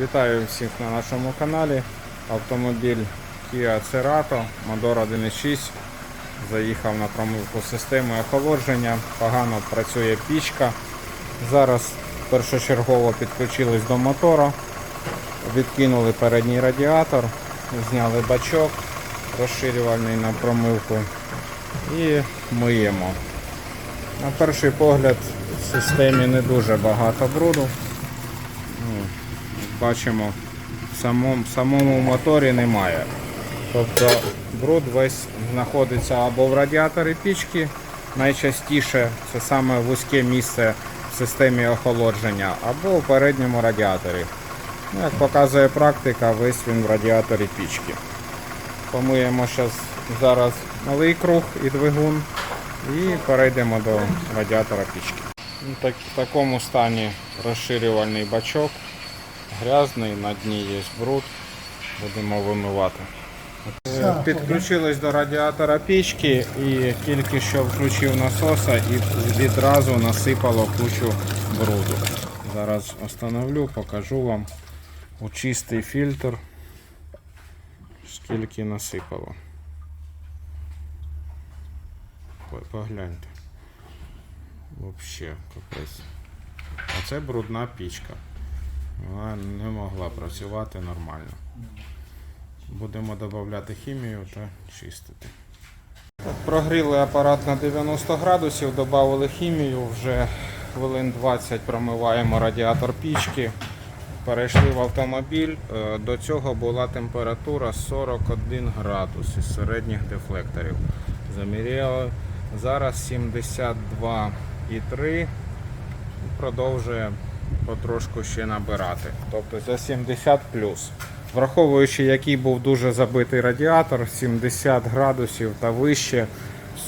Вітаю всіх на нашому каналі. Автомобіль Kia Cerato, мотор 1.6. Заїхав на промивку системи охолодження. Погано працює пічка. Зараз першочергово підключились до мотора. Відкинули передній радіатор, зняли бачок розширювальний на промивку і миємо. На перший погляд в системі не дуже багато бруду. Бачимо, в самому, в самому моторі немає. Тобто бруд весь знаходиться або в радіаторі пічки, найчастіше це саме вузьке місце в системі охолодження, або у передньому радіаторі. Ну, як показує практика, весь він в радіаторі пічки. Помиємо зараз малий круг і двигун і перейдемо до радіатора пічки. Ну, в такому стані розширювальний бачок. Грязний, на дні є бруд. Будемо вимивати. Е, Підключились до радіатора пічки і тільки що включив насоса і відразу насипало кучу бруду. Зараз остановлю, покажу вам у чистий фільтр, скільки насипало. Погляньте. Вообще капець. А це брудна пічка. Вона не могла працювати нормально. Будемо додати хімію та чистити. Прогріли апарат на 90 градусів, додали хімію, вже хвилин 20 промиваємо радіатор пічки. Перейшли в автомобіль. Е, До цього була температура 41 градус із середніх дефлекторів. Заміряли. Зараз 72,3 продовжує потрошку ще набирати. Тобто за 70 плюс. Враховуючи, який був дуже забитий радіатор, 70 градусів та вище,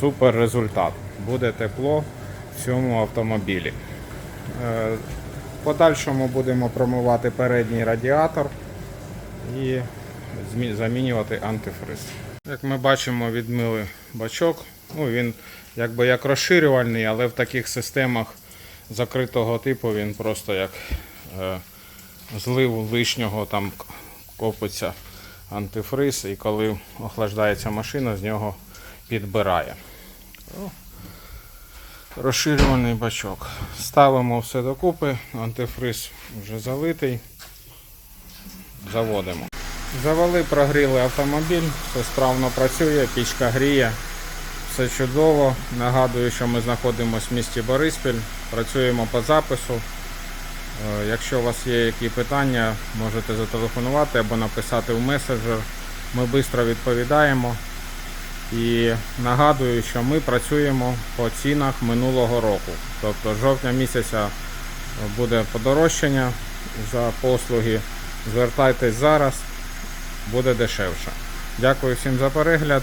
супер результат. Буде тепло в цьому автомобілі. Е, подальшому будемо промивати передній радіатор і замінювати антифриз. Як ми бачимо, відмили бачок. Ну, він якби як розширювальний, але в таких системах закритого типу він просто як е, злив лишнього там копиться антифриз, і коли охлаждається машина, з нього підбирає. Розширювальний бачок. Ставимо все докупи, антифриз вже залитий. Заводимо. Завели, прогріли автомобіль, все справно працює, пічка гріє, все чудово. Нагадую, що ми знаходимося в місті Бориспіль, працюємо по запису. Е, Якщо у вас є які питання, можете зателефонувати або написати в меседжер. Ми швидко відповідаємо. І нагадую, що ми працюємо по цінах минулого року. Тобто жовтня місяця буде подорожчання за послуги. Звертайтесь зараз, буде дешевше. Дякую всім за перегляд.